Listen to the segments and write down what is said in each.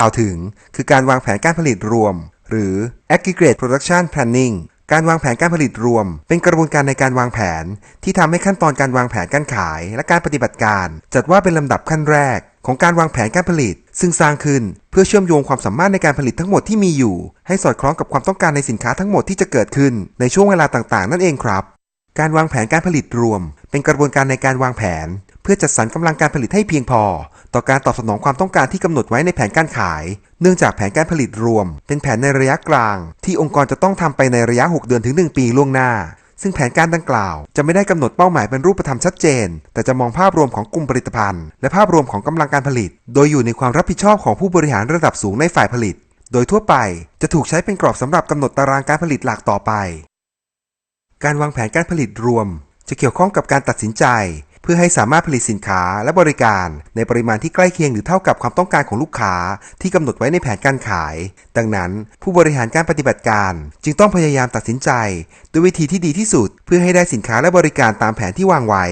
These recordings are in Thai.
กล่าวถึงคือการวางแผนการผลิตรวม หรือ aggregate production planning การวางแผนการผลิตรวม เป็นกระบวนการในการวางแผน ที่ทำให้ขั้นตอนการวางแผนการขาย และการปฏิบัติการ จัดว่าเป็นลำดับขั้นแรก ของการวางแผนการผลิต ซึ่งสร้างขึ้นเพื่อเชื่อมโยงความสามารถในการผลิตทั้งหมดที่มีอยู่ ให้สอดคล้องกับความต้องการในสินค้าทั้งหมดที่จะเกิดขึ้นในช่วงเวลาต่างๆ นั่นเองครับ การวางแผนการผลิตรวม เป็นกระบวนการในการวางแผน เพื่อจัดสรรกำลังการผลิตให้เพียงพอ ต่อการตอบสนองความต้องการที่กำหนดไว้ในแผนการขาย เนื่องจากแผนการผลิตรวม เป็นแผนในระยะกลาง ที่องค์กรจะต้องทำไปในระยะ 6 เดือนถึง 1 ปีล่วงหน้า ซึ่งแผนการดังกล่าว จะไม่ได้กำหนดเป้าหมายเป็นรูปธรรมชัดเจน แต่จะมองภาพรวมของกลุ่มผลิตภัณฑ์ และภาพรวมของกำลังการผลิต โดยอยู่ในความรับผิดชอบของผู้บริหารระดับสูงในฝ่ายผลิต โดยทั่วไปจะถูกใช้เป็นกรอบสำหรับกำหนดตารางการผลิตหลักต่อไป การวางแผนการผลิตรวม จะเกี่ยวข้องกับการตัดสินใจ พื่อให้สามารถผลิตสินค้าและบริการ ในปริมาณที่ใกล้เคียงหรือเท่ากับความต้องการของลูกค้าที่กำหนดไว้ในแผนการขาย ดังนั้น ผู้บริหารการปฏิบัติการ จึงต้องพยายามตัดสินใจ ด้วยวิธีที่ดีที่สุด เพื่อให้ได้สินค้าและบริการตามแผนที่วางไว้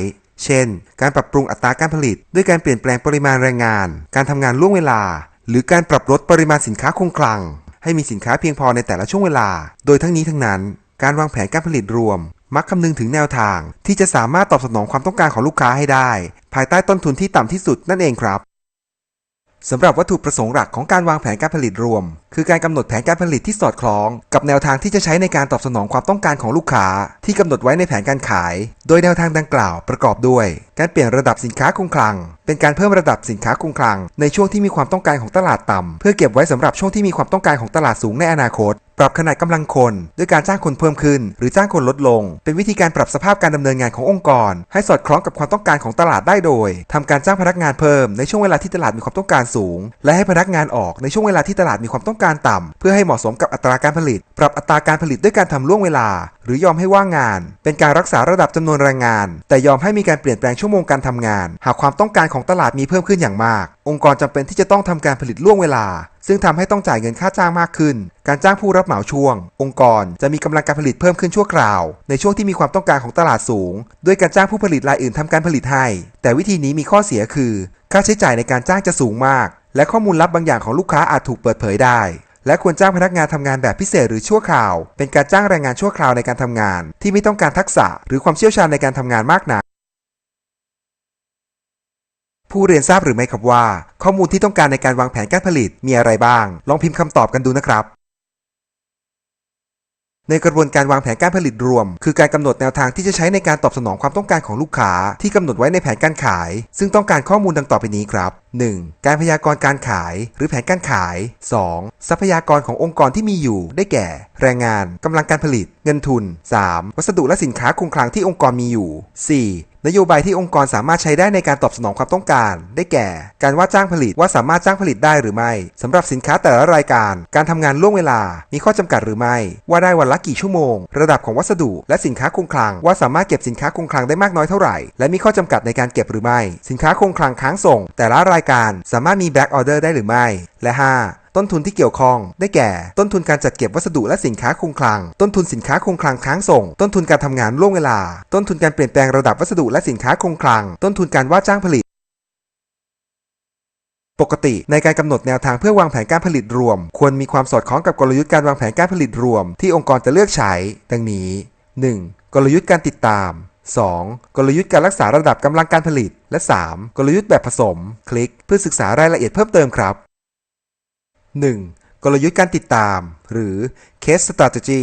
เช่น การปรับปรุงอัตราการผลิต ด้วยการเปลี่ยนแปลงปริมาณแรงงาน การทำงานล่วงเวลา หรือการปรับลดปริมาณสินค้าคงคลัง ให้มีสินค้าเพียงพอในแต่ละช่วงเวลา โดยทั้งนี้ทั้งนั้นการวางแผนการผลิตรวม มักคำนึงถึงแนวทาง ที่จะสามารถตอบสนองความต้องการของลูกค้าให้ได้ ภายใต้ต้นทุนที่ต่ำที่สุดนั่นเองครับสำหรับวัตถุประสงค์หลักของการวางแผนการผลิตรวม คือการกำหนดแผนการผลิตที่สอดคล้อง กับแนวทางที่จะใช้ในการตอบสนองความต้องการของลูกค้า ที่กำหนดไว้ในแผนการขาย โดยแนวทางดังกล่าวประกอบด้วย การเปลี่ยนระดับสินค้าคงคลัง เป็นการเพิ่มระดับสินค้าคงคลัง ในช่วงที่มีความต้องการของตลาดต่ำเพื่อเก็บไว้สำหรับช่วงที่มีความต้องการของตลาดสูงในอนาคต ปรับขนาดกำลังคนด้วยการจ้างคนเพิ่มขึ้น หรือจ้างคนลดลง เป็นวิธีการปรับสภาพการดำเนินงานขององค์กร ให้สอดคล้องกับความต้องการของตลาดได้โดยทำการจ้างพนักงานเพิ่มในช่วงเวลาที่ตลาดมีความต้องการสูง และให้พนักงานออกในช่วงเวลาที่ตลาดมีความต้องการต่ำเพื่อให้เหมาะสมกับอัตราการผลิต ปรับอัตราการผลิตด้วยการทำล่วงเวลา หรือยอมให้ว่างงาน เป็นการรักษาระดับจำนวนแรงงาน แต่ยอมให้มีการเปลี่ยนแปลงชั่วโมงการทำงาน หากความต้องการของตลาดมีเพิ่มขึ้นอย่างมาก องค์กรจำเป็นที่จะต้องทำการผลิตล่วงเวลา ซึ่งทำให้ต้องจ่ายเงินค่าจ้างมากขึ้น การจ้างผู้รับเหมาช่วง องค์กรจะมีกำลังการผลิตเพิ่มขึ้นชั่วคราว ในช่วงที่มีความต้องการของตลาดสูง ด้วยการจ้างผู้ผลิตรายอื่นทำการผลิตให้ แต่วิธีนี้มีข้อเสียคือ ค่าใช้จ่ายในการจ้างจะสูงมาก และข้อมูลลับบางอย่างของลูกค้าอาจถูกเปิดเผยได้และควรจ้างพนักงานทำงานแบบพิเศษหรือชั่วคราว เป็นการจ้างแรงงานชั่วคราวในการทำงาน ที่ไม่ต้องการทักษะ หรือความเชี่ยวชาญในการทำงานมากนัก ผู้เรียนทราบหรือไม่ครับว่า ข้อมูลที่ต้องการในการวางแผนการผลิตมีอะไรบ้าง ลองพิมพ์คำตอบกันดูนะครับ ในกระบวนการวางแผนการผลิตรวม คือการกำหนดแนวทางที่จะใช้ในการตอบสนองความต้องการของลูกค้าที่กำหนดไว้ในแผนการขาย ซึ่งต้องการข้อมูลดังต่อไปนี้ครับ 1. การพยากรณ์การขายหรือแผนการขาย 2. ทรัพยากรขององค์กรที่มีอยู่ได้แก่ แรงงานกำลังการผลิต เงินทุน 3. วัสดุและสินค้าคงคลังที่องค์กรมีอยู่ 4. นโยบายที่องค์กรสามารถใช้ได้ในการตอบสนองความต้องการ ได้แก่ การว่าจ้างผลิตว่าสามารถจ้างผลิตได้หรือไม่สำหรับสินค้าแต่ละรายการ การทำงานล่วงเวลา มีข้อจำกัดหรือไม่ ว่าได้วันละกี่ชั่วโมง ระดับของวัสดุ และสินค้าคงคลัง ว่าสามารถเก็บสินค้าคงคลังได้มากน้อยเท่าไหร่ และมีข้อจำกัดในการเก็บหรือไม่ สินค้าคงคลังค้างส่ง แต่ละรายการสามารถมีแบ็กออเดอร์ได้หรือไม่ และ 5 ต้นทุนที่เกี่ยวข้อง ได้แก่ ต้นทุนการจัดเก็บวัสดุและสินค้าคงคลัง ต้นทุนสินค้าคงคลังค้างส่ง ต้นทุนการทำงานล่วงเวลา ต้นทุนการเปลี่ยนแปลงระดับวัสดุและสินค้าคงคลัง ต้นทุนการว่าจ้างผลิตปกติในการกำหนดแนวทางเพื่อวางแผนการผลิตรวม ควรมีความสอดคล้องกับกลยุทธ์การวางแผนการผลิตรวม ที่องค์กรจะเลือกใช้ ดังนี้ 1. กลยุทธ์การติดตาม 2. กลยุทธ์การรักษาระดับกำลังการผลิต และ 3. กลยุทธ์แบบผสม คลิกเพื่อศึกษารายละเอียดเพิ่มเติมครับ 1. กลยุทธ์การติดตาม หรือ case strategy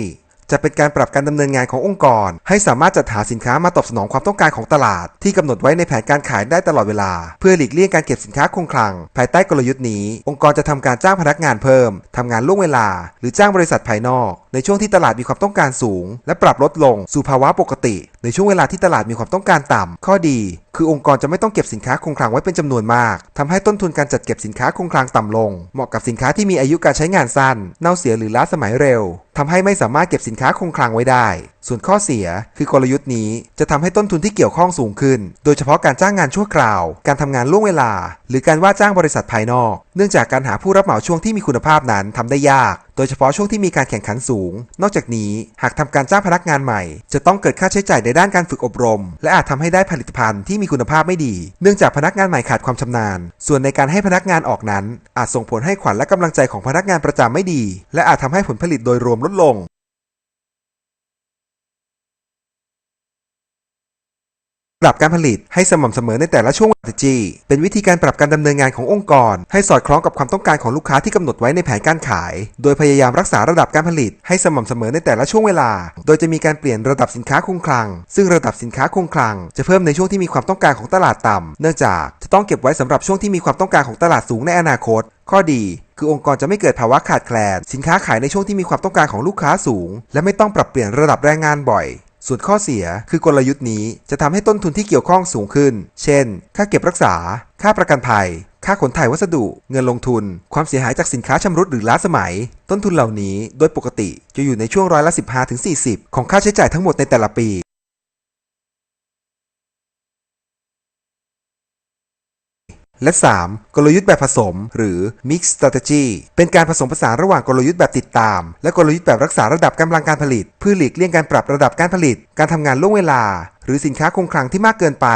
จะเป็นการปรับการดำเนินงานขององค์กร ให้สามารถจัดหาสินค้ามาตอบสนองความต้องการของตลาด ที่กำหนดไว้ในแผนการขายได้ตลอดเวลา เพื่อหลีกเลี่ยงการเก็บสินค้าคงคลัง ภายใต้กลยุทธ์นี้ องค์กรจะทำการจ้างพนักงานเพิ่มทำงานล่วงเวลา หรือจ้างบริษัทภายนอก ในช่วงที่ตลาดมีความต้องการสูง และปรับลดลงสู่ภาวะปกติ ในช่วงเวลาที่ตลาดมีความต้องการต่ำข้อดี คือองค์กรจะไม่ต้องเก็บสินค้าคงคลังไว้เป็นจำนวนมากทำให้ต้นทุนการจัดเก็บสินค้าคงคลังต่ำลง เหมาะกับสินค้าที่มีอายุการใช้งานสั้น เน่าเสียหรือล้าสมัยเร็ว ทำให้ไม่สามารถเก็บสินค้าคงคลังไว้ได้ส่วนข้อเสียคือกลยุทธ์นี้จะทำให้ต้นทุนที่เกี่ยวข้องสูงขึ้น โดยเฉพาะการจ้างงานชั่วคราว การทำงานล่วงเวลา หรือการว่าจ้างบริษัทภายนอก เนื่องจากการหาผู้รับเหมาช่วงที่มีคุณภาพนั้นทำได้ยาก โดยเฉพาะช่วงที่มีการแข่งขันสูง นอกจากนี้หากทำการจ้างพนักงานใหม่ จะต้องเกิดค่าใช้จ่ายในด้านการฝึกอบรม และอาจทำให้ได้ผลิตภัณฑ์ที่มีคุณภาพไม่ดี เนื่องจากพนักงานใหม่ขาดความชำนาญ ส่วนในการให้พนักงานออกนั้น อาจส่งผลให้ขวัญและกำลังใจของพนักงานประจำไม่ดี และอาจทำให้ผลผลิตโดยรวมลดลง ปรับการผลิตให้สม่ำเสมอในแต่ละช่วง strategy เป็นวิธีการปรับการดำเนินงานขององค์กร ให้สอดคล้องกับความต้องการของลูกค้าที่กำหนดไว้ในแผนการขาย โดยพยายามรักษาระดับการผลิต ให้สม่ำเสมอในแต่ละช่วงเวลา โดยจะมีการเปลี่ยนระดับสินค้าคงคลัง ซึ่งระดับสินค้าคงคลัง จะเพิ่มในช่วงที่มีความต้องการของตลาดต่ำเนื่องจากจะต้องเก็บไว้สำหรับช่วงที่มีความต้องการของตลาดสูงในอนาคต ข้อดีคือองค์กรจะไม่เกิดภาวะขาดแคลน สินค้าขายในช่วงที่มีความต้องการของลูกค้าสูง และไม่ต้องปรับเปลี่ยนระดับแรงงานบ่อย ส่วนข้อเสียคือกลยุทธ์นี้จะทำให้ต้นทุนที่เกี่ยวข้องสูงขึ้น เช่น ค่าเก็บรักษา ค่าประกันภัย ค่าขนถ่ายวัสดุ เงินลงทุน ความเสียหายจากสินค้าชำรุดหรือล้าสมัย ต้นทุนเหล่านี้โดยปกติจะอยู่ในช่วงร้อยละ 15-40 ของค่าใช้จ่ายทั้งหมดในแต่ละปี และ 3. กลยุทธ์แบบผสม หรือ Mix Strategy เป็นการผสมผสานระหว่างกลยุทธ์แบบติดตาม และกลยุทธ์แบบรักษาระดับกำลังการผลิต เพื่อหลีกเลี่ยงการปรับระดับการผลิต การทำงานล่วงเวลาหรือสินค้าคงคลังที่มากเกินไป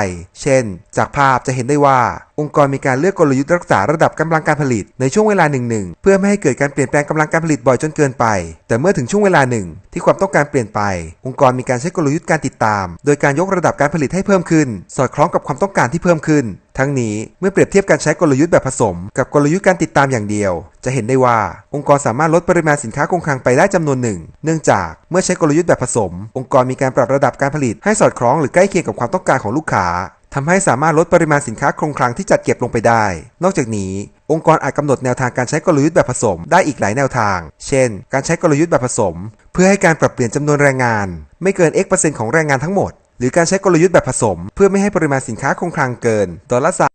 เช่น จากภาพจะเห็นได้ว่า องค์กรมีการเลือกกลยุทธ์รักษาระดับกำลังการผลิตในช่วงเวลาหนึ่งๆเพื่อไม่ให้เกิดการเปลี่ยนแปลงกำลังการผลิตบ่อยจนเกินไป แต่เมื่อถึงช่วงเวลาหนึ่ง ที่ความต้องการเปลี่ยนไป องค์กรมีการใช้กลยุทธ์การติดตาม โดยการยกระดับการผลิตให้เพิ่มขึ้น สอดคล้องกับความต้องการที่เพิ่มขึ้น ทั้งนี้เมื่อเปรียบเทียบการใช้กลยุทธ์แบบผสม กับกลยุทธ์การติดตามอย่างเดียว จะเห็นได้ว่าองค์กรสามารถลดปริมาณสินค้าคงคลังไปได้จำนวนหนึ่ง เนื่องจากเมื่อใช้กลยุทธ์แบบผสม องค์กรมีการปรับระดับการผลิตให้สอดคล้องหรือใกล้เคียงกับความต้องการของลูกค้าทำให้สามารถลดปริมาณสินค้าคงคลังที่จัดเก็บลงไปได้ นอกจากนี้ องค์กรอาจกำหนดแนวทางการใช้กลยุทธ์แบบผสมได้อีกหลายแนวทาง เช่น การใช้กลยุทธ์แบบผสม เพื่อให้การปรับเปลี่ยนจำนวนแรงงาน ไม่เกิน x เปอร์เซ็นต์ของแรงงานทั้งหมด หรือการใช้กลยุทธ์แบบผสม เพื่อไม่ให้ปริมาณสินค้าคงคลังเกินดอลลาร์สหรัฐ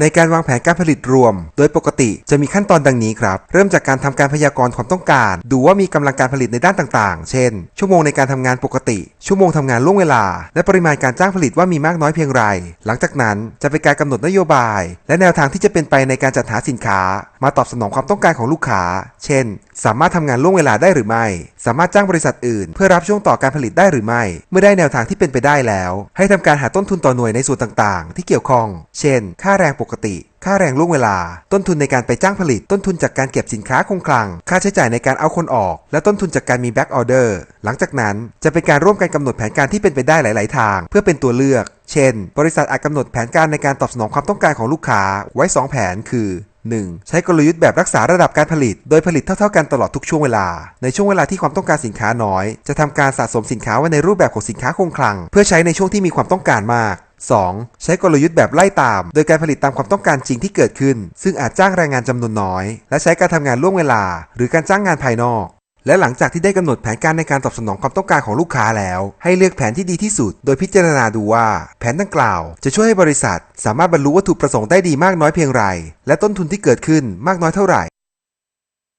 ในการวางแผนการผลิตรวม โดยปกติจะมีขั้นตอนดังนี้ครับ เริ่มจากการทำการพยากรณ์ความต้องการ ดูว่ามีกำลังการผลิตในด้านต่างๆ เช่น ชั่วโมงในการทำงานปกติ ชั่วโมงทำงานล่วงเวลา และปริมาณการจ้างผลิตว่ามีมากน้อยเพียงไร หลังจากนั้นจะเป็นการกำหนดนโยบาย และแนวทางที่จะเป็นไปในการจัดหาสินค้า มาตอบสนองความต้องการของลูกค้า เช่น สามารถทำงานล่วงเวลาได้หรือไม่สามารถจ้างบริษัทอื่น เพื่อรับช่วงต่อการผลิตได้หรือไม่ เมื่อได้แนวทางที่เป็นไปได้แล้ว ให้ทำการหาต้นทุนต่อหน่วยในส่วนต่างๆ ที่เกี่ยวข้อง เช่น ค่าแรงปกติ ค่าแรงล่วงเวลา ต้นทุนในการไปจ้างผลิต ต้นทุนจากการเก็บสินค้าคงคลัง ค่าใช้จ่ายในการเอาคนออก และต้นทุนจากการมีแบ็กออเดอร์ หลังจากนั้นจะเป็นการร่วมกันกำหนดแผนการที่เป็นไปได้หลาย ๆ ทาง เพื่อเป็นตัวเลือก เช่น บริษัทอาจกำหนดแผนการในการตอบสนองความต้องการของลูกค้าไว้ 2 แผนคือ 1. ใช้กลยุทธ์แบบรักษาระดับการผลิต โดยผลิตเท่าๆกันตลอดทุกช่วงเวลา ในช่วงเวลาที่ความต้องการสินค้าน้อย จะทำการสะสมสินค้าไว้ในรูปแบบของสินค้าคงคลัง เพื่อใช้ในช่วงที่มีความต้องการมาก 2. ใช้กลยุทธ์แบบไล่ตาม โดยการผลิตตามความต้องการจริงที่เกิดขึ้น ซึ่งอาจจ้างแรงงานจำนวนน้อย และใช้การทำงานล่วงเวลา หรือการจ้างงานภายนอก และหลังจากที่ได้กำหนดแผนการในการตอบสนองความต้องการของลูกค้าแล้ว ให้เลือกแผนที่ดีที่สุด โดยพิจารณาดูว่า แผนดังกล่าว จะช่วยให้บริษัท สามารถบรรลุวัตถุประสงค์ได้ดีมากน้อยเพียงไร และต้นทุนที่เกิดขึ้นมากน้อยเท่าไหร่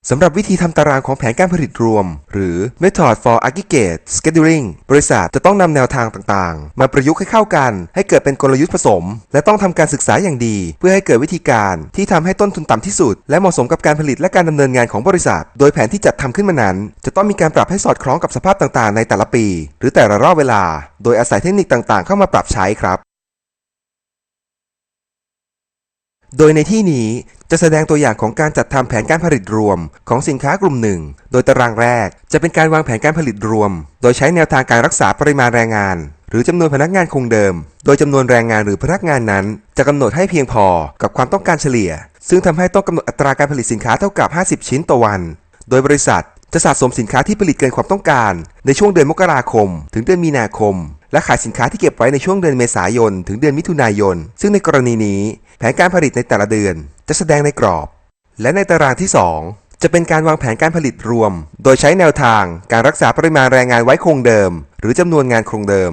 สำหรับวิธีทำตารางของแผนการผลิตรวม หรือ Method for Aggregate Scheduling บริษัทจะต้องนำแนวทางต่างๆ มาประยุกต์ให้เข้ากัน ให้เกิดเป็นกลยุทธ์ผสม และต้องทำการศึกษาอย่างดี เพื่อให้เกิดวิธีการที่ทำให้ต้นทุนต่ำที่สุด และเหมาะสมกับการผลิตและการดำเนินงานของบริษัท โดยแผนที่จัดทำขึ้นมานั้น จะต้องมีการปรับให้สอดคล้องกับสภาพต่างๆ ในแต่ละปี หรือแต่ละรอบเวลา โดยอาศัยเทคนิคต่างๆ เข้ามาปรับใช้ครับโดยในที่นี้ จะแสดงตัวอย่างของการจัดทำแผนการผลิตรวม ของสินค้ากลุ่มหนึ่ง โดยตารางแรก จะเป็นการวางแผนการผลิตรวม โดยใช้แนวทางการรักษาปริมาณแรงงาน หรือจำนวนพนักงานคงเดิม โดยจำนวนแรงงานหรือพนักงานนั้น จะกำหนดให้เพียงพอกับความต้องการเฉลี่ย ซึ่งทำให้ต้องกำหนดอัตราการผลิตสินค้าเท่ากับ 50 ชิ้นต่อวัน โดยบริษัทจะสะสมสินค้าที่ผลิตเกินความต้องการ ในช่วงเดือนมกราคม ถึงเดือนมีนาคม และขายสินค้าที่เก็บไว้ในช่วงเดือนเมษายน ถึงเดือนมิถุนายน ซึ่งในกรณีนี้ แผนการผลิตในแต่ละเดือน จะแสดงในกรอบ และในตารางที่ 2 จะเป็นการวางแผนการผลิตรวม โดยใช้แนวทางการรักษาปริมาณแรงงานไว้คงเดิม หรือจำนวนงานคงเดิม